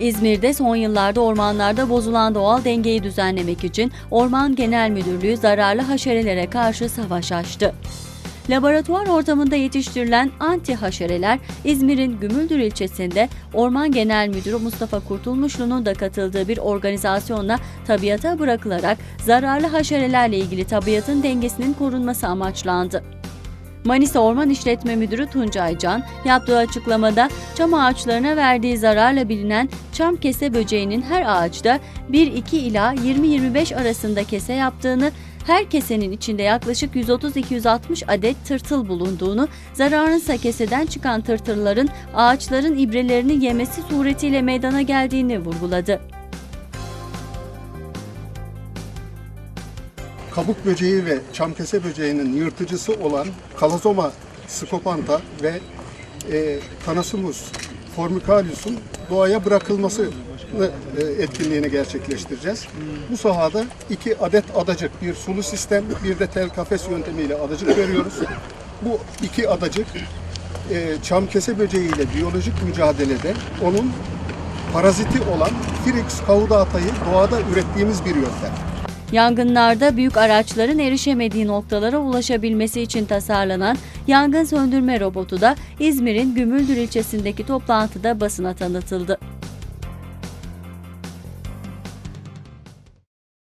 İzmir'de son yıllarda ormanlarda bozulan doğal dengeyi düzenlemek için Orman Genel Müdürlüğü zararlı haşerelere karşı savaş açtı. Laboratuvar ortamında yetiştirilen anti haşereler İzmir'in Gümüldür ilçesinde Orman Genel Müdürü Mustafa Kurtulmuşlu'nun da katıldığı bir organizasyonla tabiata bırakılarak zararlı haşerelerle ilgili tabiatın dengesinin korunması amaçlandı. Manisa Orman İşletme Müdürü Tuncay Can yaptığı açıklamada çam ağaçlarına verdiği zararla bilinen çam kese böceğinin her ağaçta 1-2 ila 20-25 arasında kese yaptığını, her kesenin içinde yaklaşık 130-260 adet tırtıl bulunduğunu, zararınsa keseden çıkan tırtılların ağaçların ibrelerini yemesi suretiyle meydana geldiğini vurguladı. Kabuk böceği ve çamkese böceğinin yırtıcısı olan Kalazoma scopanta ve e, Thanasumus formicalius'un doğaya bırakılması e, etkinliğini gerçekleştireceğiz. Bu sahada iki adet adacık, bir sulu sistem, bir de tel kafes yöntemiyle adacık veriyoruz. Bu iki adacık e, çamkese böceğiyle biyolojik mücadelede onun paraziti olan Firix caudata'yı doğada ürettiğimiz bir yöntem. Yangınlarda büyük araçların erişemediği noktalara ulaşabilmesi için tasarlanan yangın söndürme robotu da İzmir'in Gümüldür ilçesindeki toplantıda basına tanıtıldı.